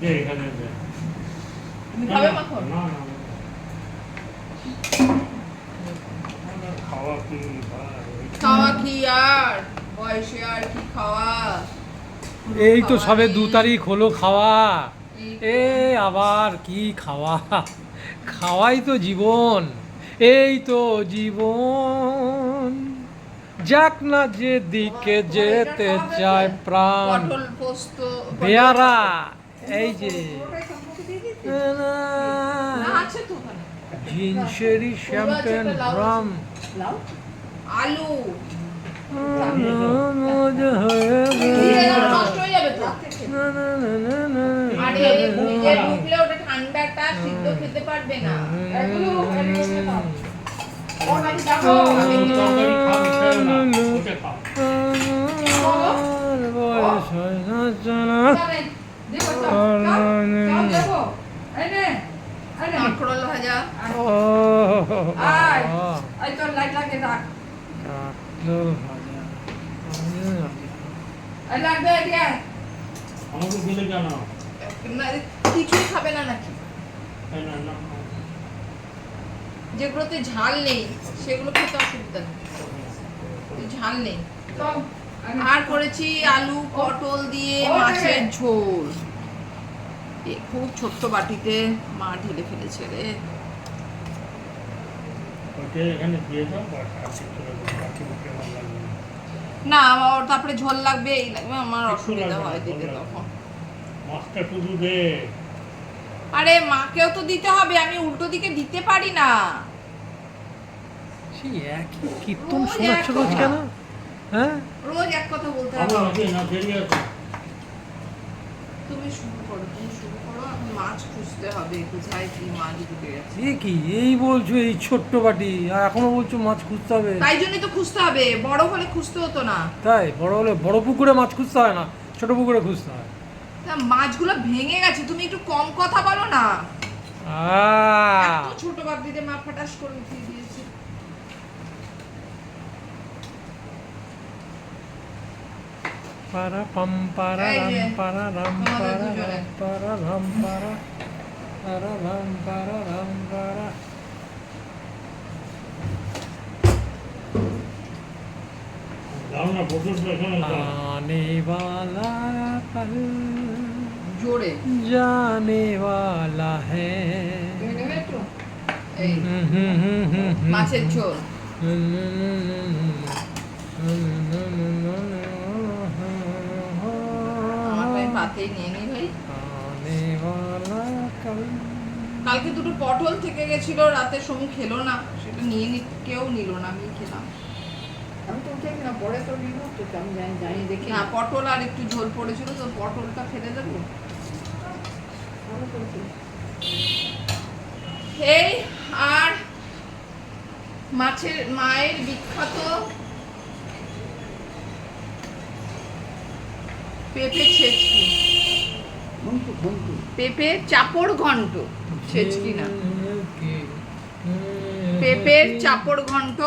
দে এখানে দে তুমি খাবে মাখন না না না। খাওয়া কি খাওয়া কি আর? বয়সে আর কি খাওয়া? এই তো সবে দু তারিখ হলো খাওয়া। এ আবার কি খাওয়া? খাওয়াই তো জীবন এই তো জীবন। যাক না যে দিকে যেতে চায় প্রাণ। পেয়ারা এই যে জিনসেরি শ্যাম্পেন ড্রাম আলু হয়ে নষ্ট হয়ে না, না, না, না, না, আরে নিজে ঢুকলে ওটা ঠান্ডাটা সিদ্ধ খেতে পারবে না তরকারি খাও, না, ওটা কিছুই খাবে না নাকি? এই না, না, না। যেগুলোতে ঝাল নেই সেগুলো খেতে অসুবিধা নেই। ঝাল নেই। আর করেছি আলু পটল দিয়ে মাছের ঝোল। এ খুব ছোট্ট বাটিতে মা ঢেলে ফেলেছে রে। না, আমার তারপরে ঝোল লাগবে এই লাগবে আমার অসুবিধা হয় দিতে তখন। মাছটা শুধু দে। আরে মাকেও তো দিতে হবে আমি উল্টো দিকে দিতে পারি না। সেই একই কীর্তন রোজ শোনাচ্ছ এক রোজ কথা। কেন? হ্যাঁ? রোজ এক কথা বলতে হবে। তুমি শুরু করো তুমি শুরু করো মাছ খুঁজতে হবে কোথায় কি মাছ ঢুকে গেছে। এ কি এই বলছো এই ছোট্ট বাটি আর এখনও বলছো মাছ খুঁজতে হবে। তাই জন্যই তো খুঁজতে হবে বড় হলে খুঁজতে হতো না। তাই বড় হলে বড় পুকুরে মাছ খুঁজতে হয় না ছোট পুকুরে খুঁজতে হয়। তা মাছগুলো ভেঙে গেছে তুমি একটু কম কথা বলো না। ছোট বাবলিতে মা ফাটাস করে উঠিয়ে দিয়েছে। পারা পাম পারা এই রাম যে, পারা রাম তোমাদের পারা দুজনে। রাম পারা রাম পারা পারা রাম পারা রাম পারা দাও না পটলটা এখানে দাও आने वाला कल জোরে जाने वाला है তুমি নেবে কালকে দুটো পটল থেকে গেছিল রাতে সমু খেলো না। সেটা নিয়ে নি কেউ নিল না আমি খেলাম। পটল আর একটু ঝোল পড়েছিল তো পটলটা ফেলে দেবো। আর মাছের মায়ের বিখ্যাত পেঁপে ছেচকি। পেঁপে চাপড় ঘন্ট ছেচকি না। পেঁপের চাপড় ঘন্ট।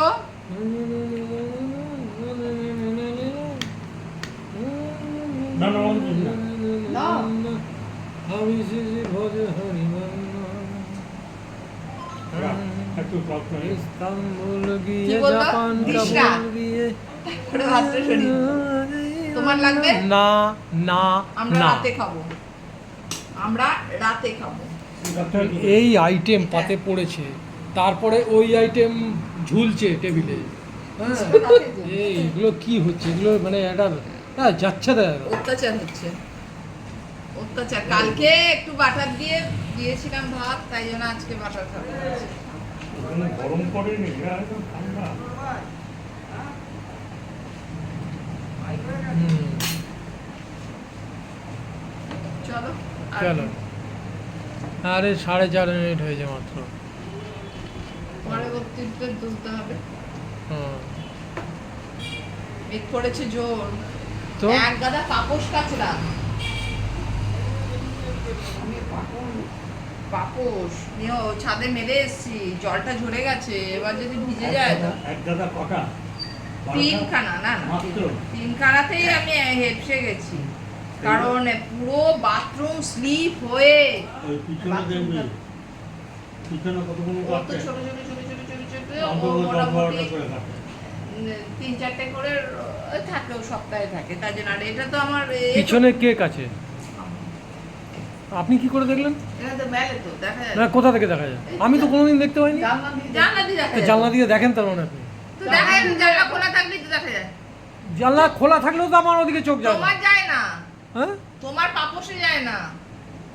আমি ভজ হরিমান ইস্তাম্বুল গিয়ে জাপান কাবুল গিয়ে। তোমার লাগবে? না না আমরা না। রাতে খাব। আমরা রাতে খাব। এই আইটেম পাতে পড়েছে তারপরে ওই আইটেম ঝুলছে টেবিলে হ্যাঁ এইগুলো কি হচ্ছে? এগুলো মানে একটা হ্যাঁ যাচ্ছে দেখ অত্যাচার হচ্ছে। অত্যাচার। কালকে একটু বাটার দিয়ে দিয়েছিলাম ভাত তাই জন্য আজকে বাটার খাব গরম করেনি এটা একদম ঠান্ডা হুম, চলো আর চলো। আরে সাড়ে চার মিনিট হয়েছে মাত্র। পরবর্তীতে তুলতে হবে। হুম, মেঘ পড়েছে জোর। তো? এক গাদা পাপোশ কাচরা। আমি পাখন পাপোশ। নিয়ে ছাদে মেলে এসছি। জলটা ঝরে গেছে। এবার যদি ভিজে যায় তো। এক দাদা কটা? তিনখানা না না তিনখানাতেই আমি হেপসে গেছি। কারণ পুরো বাথরুম স্লিপ হয়ে ছোট ছোট ছোট ছোট ছোট ছোট ও মোটামুটি তিন চারটে করে সপ্তাহে থাকে তাই জন্য। আর এটা তো আমার পিছনে আপনি কি করে দেখলেন? এটা তো মেলে তো দেখা যায় না কোথা থেকে দেখা যায়? আমি তো কোনোদিন দেখতে পাইনি। জানলা দিয়ে দেখেন তার মানে আপনি? জানলা খোলা থাকলেই তো দেখা যায়। জানলা খোলা থাকলেও তো আমার ওদিকে চোখ যায় না। তোমার যায় না। হ্যাঁ? তোমার পাপোশে যায় না।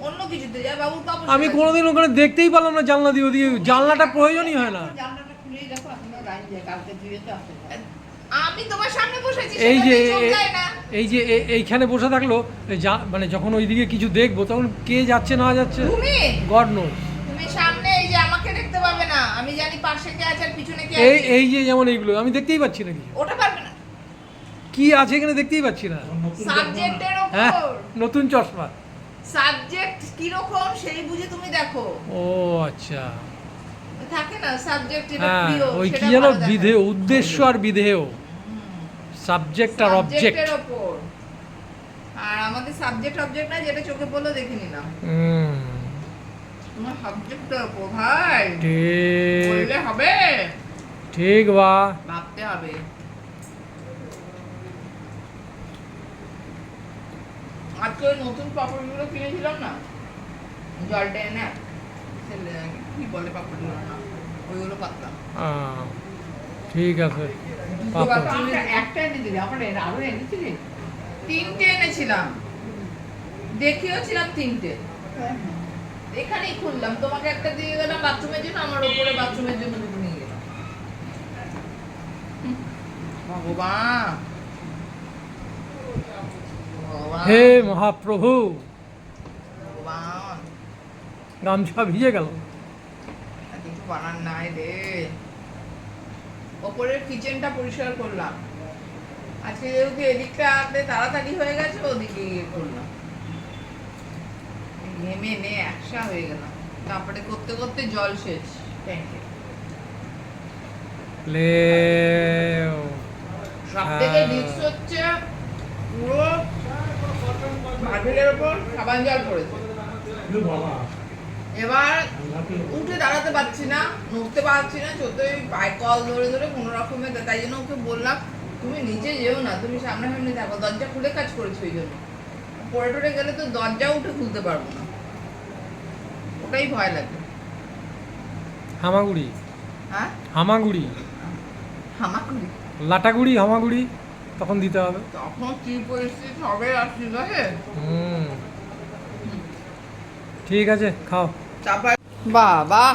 অন্য কিছুতে যায় বাবুর পাপোশে আমি। কোনোদিন ওখানে দেখতেই পারলাম না জানলা দিয়ে ওদিকে। জানলাটা প্রয়োজনই হয় না। জানলাটা খুলেই দেখো এখনও লাইন যায় কালকে ধুয়ে তো আসে আমি তোমার সামনে বসেছি এই যে না। এই যে এইখানে বসে থাকল মানে যখন ওইদিকে কিছু দেখব তখন কে যাচ্ছে না যাচ্ছে? তুমি? গড নোজ তুমি সামনে দেখতে পাবে না। আমি জানি পাশে কে আছে আর পিছনে কে এই আছে। এই যে যেমন এইগুলো আমি দেখতেই পাচ্ছি না কিছু ওটা পারবে না। কি আছে এখানে দেখতেই পাচ্ছি না। সাবজেক্টের হ্যাঁ উপর নতুন চশমা। সাবজেক্ট কি রকম সেই বুঝে তুমি দেখো। ও আচ্ছা। থাকে না সাবজেক্ট এটা হ্যাঁ প্রিয় ওই কি দেখায়। বিধে উদ্দেশ্য আর বিধেয়। সাবজেক্ট আর অবজেক্ট সাবজেক্টের ওপর। আর আমাদের সাবজেক্ট অবজেক্ট না যেটা চোখে পড়ল দেখে নিলাম। তোমার সাবজেক্টের ভাই। ঠিক। বললে হবে। ঠিক বা। ভাবতে হবে। আজকে নতুন পাপড়গুলো কিনেছিলাম না? জল টেনে সে- কি বলে পাপড়গুলো না? ওইগুলো পাতলাম। ঠিক আছে। একটা এনে আমার এনে- আরও এনেছিলি? তিনটে এনেছিলাম। দেখিও ছিলাম তিনটে। এখানেই খুললাম। তোমাকে একটা দিয়ে গেলাম বাথরুমের জন্য আমার ওপরে বাথরুমের জন্য দুটো নিয়ে গেলাম। ভগবান! হে মহাপ্রভু! গামছা ভিজে গেল। আর কিছু বানার নাই রে। ওপরের কিচেনটা পরিষ্কার করলাম। আজকে যেহেতু এদিকটা আনতে তাড়াতাড়ি হয়ে গেছে ওদিকে গিয়ে করলাম। ঘেমে নে একসা হয়ে গেলাম। তারপরে করতে করতে জল শেষ ট্যাঙ্কে লে সব থেকে হ্যাঁ। হচ্ছে পুরো মার্বেলের ওপর সাবান জল পড়েছে বাবা। এবার উঠে দাঁড়াতে পারছি না নড়তে পারছি না পায়ে কল ধরে ধরে কোনো রকমের তাই জন্য ওকে বললাম তুমি নিচে যেও না তুমি সামনে সামনে থাকো দরজা খুলে কাজ করেছ ওই জন্য। পড়ে টরে গেলে তো দরজা উঠে খুলতে পারব না। ওটাই ভয় লাগে। হামাগুড়ি। হ্যাঁ? হামাগুড়ি। হামাকুড়ি লাটাগুড়ি হামাগুড়ি তখন দিতে হবে। তখন কি পরিস্থিতি? হবে আর ঠিক আছে হুম। ঠিক আছে খাও। তারপর বাবা!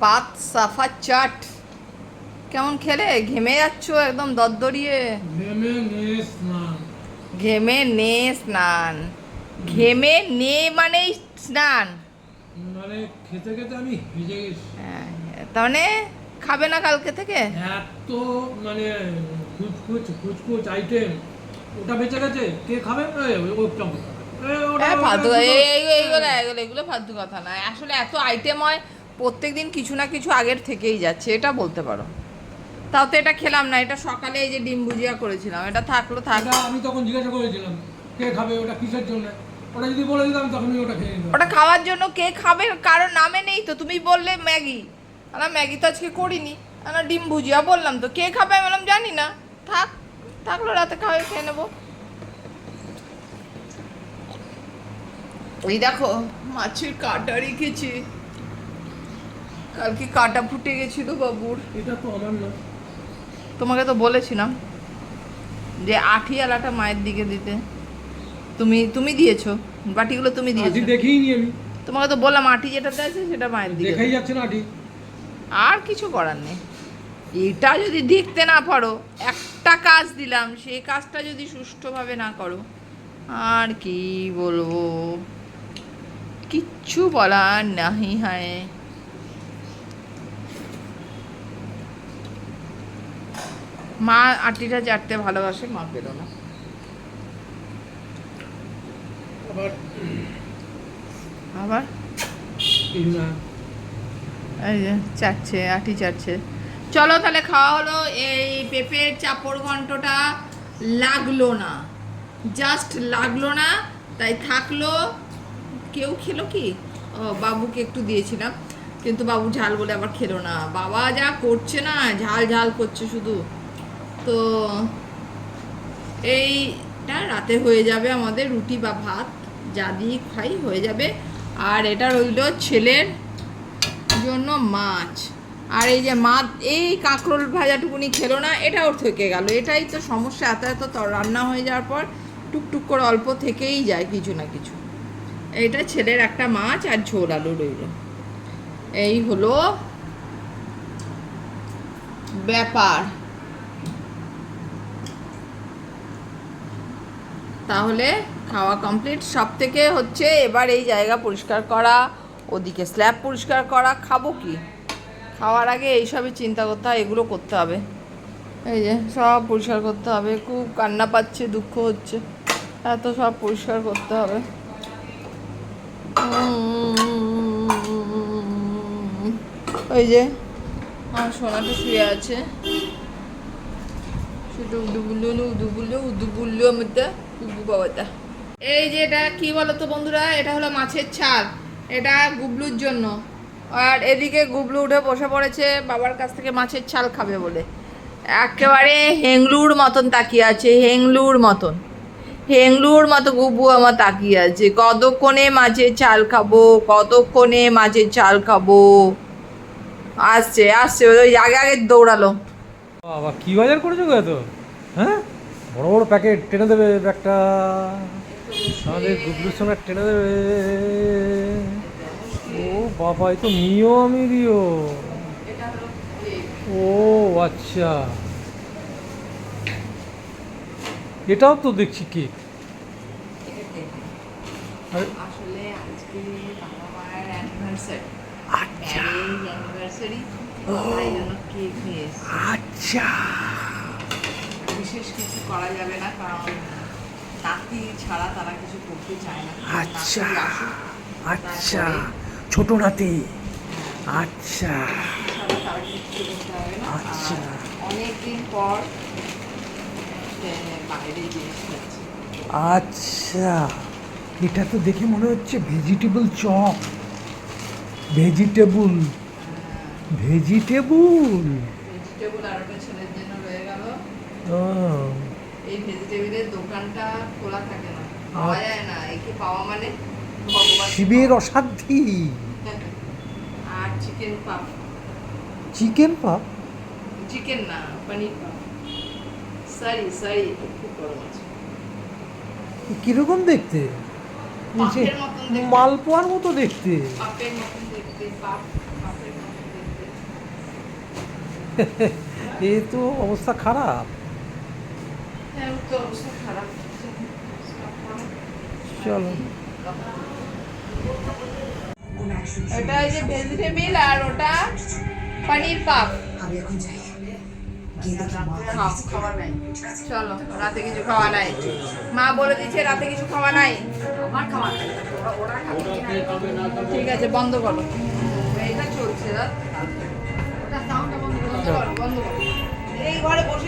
পাত সাফা চাট। কেমন খেলে? ঘেমে যাচ্ছ একদম দরদরিয়ে ঘেমে নে স্নান। ঘেমে নে মানেই স্নান। মানে খেতে খেতে আমি ভিজে গেছি। হ্যাঁ, তার মানে খাবে না কালকে থেকে? এত মানে কুচকুচ কুচকুচ আইটেম ওটা বেঁচে গেছে? কে খাবে? ওটা খাবে। এই, ওটা- হ্যাঁ, ফালতু এইগুলো এগুলো এগুলো ফালতু কথা নয়। আসলে এত আইটেম হয় প্রত্যেকদিন কিছু না কিছু আগের থেকেই যাচ্ছে এটা বলতে পারো। তাও তো এটা খেলাম না এটা সকালে এই যে ডিম ভুজিয়া করেছিলাম এটা থাকল থাক। আমি তখন জিজ্ঞাসা করেছিলাম কে খাবে ওটা কিসের জন্য? ওটা যদি বলে দিতাম তখনই ওটা খেয়ে নিতাম। ওটা খাওয়ার জন্য কে খাবে কারোর নামে নেই তো তুমি বললে ম্যাগি। না ম্যাগি তো আজকে করিনি না ডিম ভুজিয়া বললাম তো কে খাবে আমি বললাম জানি না। থাক থাকল রাতে খাওয়াই খেয়ে নেব। ওই দেখো মাছের কাটা রেখেছি। কালকে কাটা ফুটে গেছিল বাবুর। এটা তো আমার না তোমাকে তো বলেছিলাম যে আঠিয়ালাটা মায়ের দিকে দিতে। তুমি তুমি দিয়েছ বাটিগুলো তুমি দিয়েছ। দেখেই নি আমি। তোমাকে তো বললাম আটি যেটাতে আছে সেটা মায়ের দিকে দেখাই যাচ্ছে না আটি আর কিছু করার নেই। এটা যদি দেখতে না পারো একটা কাজ দিলাম সেই কাজটা যদি সুষ্ঠুভাবে না করো আর কি বলব? কিচ্ছু বলার নাহি হায়। মা আটিটা চাটতে ভালোবাসে মা পেল না। আবার? আবার? এই যে চাটছে আটি চাটছে চলো তাহলে খাওয়া হলো এই পেঁপের চাপড় ঘন্টটা লাগল না। জাস্ট লাগল না তাই থাকল। কেউ খেলো কি? ও বাবুকে একটু দিয়েছিলাম কিন্তু বাবু ঝাল বলে আবার খেলো না। বাবা যা করছে না ঝাল ঝাল করছে শুধু। তো এইটা রাতে হয়ে যাবে আমাদের রুটি বা ভাত, যা দিয়ে খাই হয়ে যাবে। আর এটা রইল ছেলের জন্য মাছ। আর এই যে মা এই কাঁকরোল ভাজাটুকুনি খেলো না এটাও থেকে গেল। এটাই তো সমস্যা, এত এত রান্না হয়ে যাওয়ার পর টুকটুক করে অল্প থেকেই যায় কিছু না কিছু। এটা ছেলের একটা মাছ আর ঝোল আলু রইল। এই হলো ব্যাপার। তাহলে খাওয়া কমপ্লিট সব থেকে হচ্ছে এবার এই জায়গা পরিষ্কার করা, ওদিকে স্ল্যাব পরিষ্কার করা, খাব কি? খাওয়ার আগে এইসবই চিন্তা করতে হয়, এগুলো করতে হবে। এই যে সব পরিষ্কার করতে হবে, খুব কান্না পাচ্ছে, দুঃখ হচ্ছে। এত সব পরিষ্কার করতে হবে। ওই যে আমার সোনাটা শুয়ে আছে। শুধু উদুবুল্লু উদুবুল্লু উদুবুল্লু মধ্যে উদু বাবাটা এই যে এটা কি বলতো বন্ধুরা, এটা হলো মাছের ছাল। এটা গুবলুর জন্য। আর এদিকে গুবলু উঠে বসে পড়েছে, বাবার কাছ থেকে মাছের ছাল খাবে বলে। একেবারে হেংলুর মতন তাকিয়ে আছে, হেংলুর মতন। হেংলুর মতো গুবু আমার তাকিয়ে আছে, কতক্ষণে মাছের ছাল খাব, কতক্ষণে মাছের ছাল খাব। আসছে আসছে, ওই আগে আগে দৌড়ালো। বাবা, কি বাজার করেছ এত? হ্যাঁ? বড় বড় প্যাকেট টেনে দেবে একটা আমাদের গুগলুর সঙ্গে টেনে দেবে। ও বাবা এ তো মিও আমি দিও। ও আচ্ছা। এটাও তো দেখছি কেক আরে। আসলে আজকে বাবা মায়ের অ্যানিভার্সারি আচ্ছা। অ্যানিভার্সারি। আচ্ছা। বিশেষ কিছু করা যাবে না কারণ নাতি ছাড়া তারা কিছু করতে চায় না। আচ্ছা। আচ্ছা ছোট নাতি। আচ্ছা। আচ্ছা। অনেকদিন পর বাইরে আচ্ছা। এটা তো দেখে মনে হচ্ছে vegetable chop vegetable vegetable vegetable আর ওটা ছেলের জন্য রয়ে গেল ও এই ভেজিটেবলের দোকানটা খোলা থাকে না পাওয়া যায় না একে পাওয়া মানে শিবের অসাধ্যি। আর চিকেন পাপ। চিকেন পাপ? চিকেন না পনির পাপ। সরি সরি খুব বড় মাছ কীরকম দেখতে। মালপোয়ার মতো দেখতে। পাপের মতন দেখতে পাপের দেখতে। এ তো অবস্থা খারাপ হ্যাঁ ওর তো অবস্থা খারাপ চলো। এটা এই যে ভেজিটেবল আর ওটা পনির পাপ আমি এখন যাই। চলো রাতে কিছু খাওয়া নাই। মা বলে দিচ্ছে রাতে কিছু খাওয়া নাই। ঠিক আছে বন্ধ করো। এইটা চলছে রাত ওটা সাউন্ডটা বন্ধ করো বন্ধ করো। এই ঘরে বসে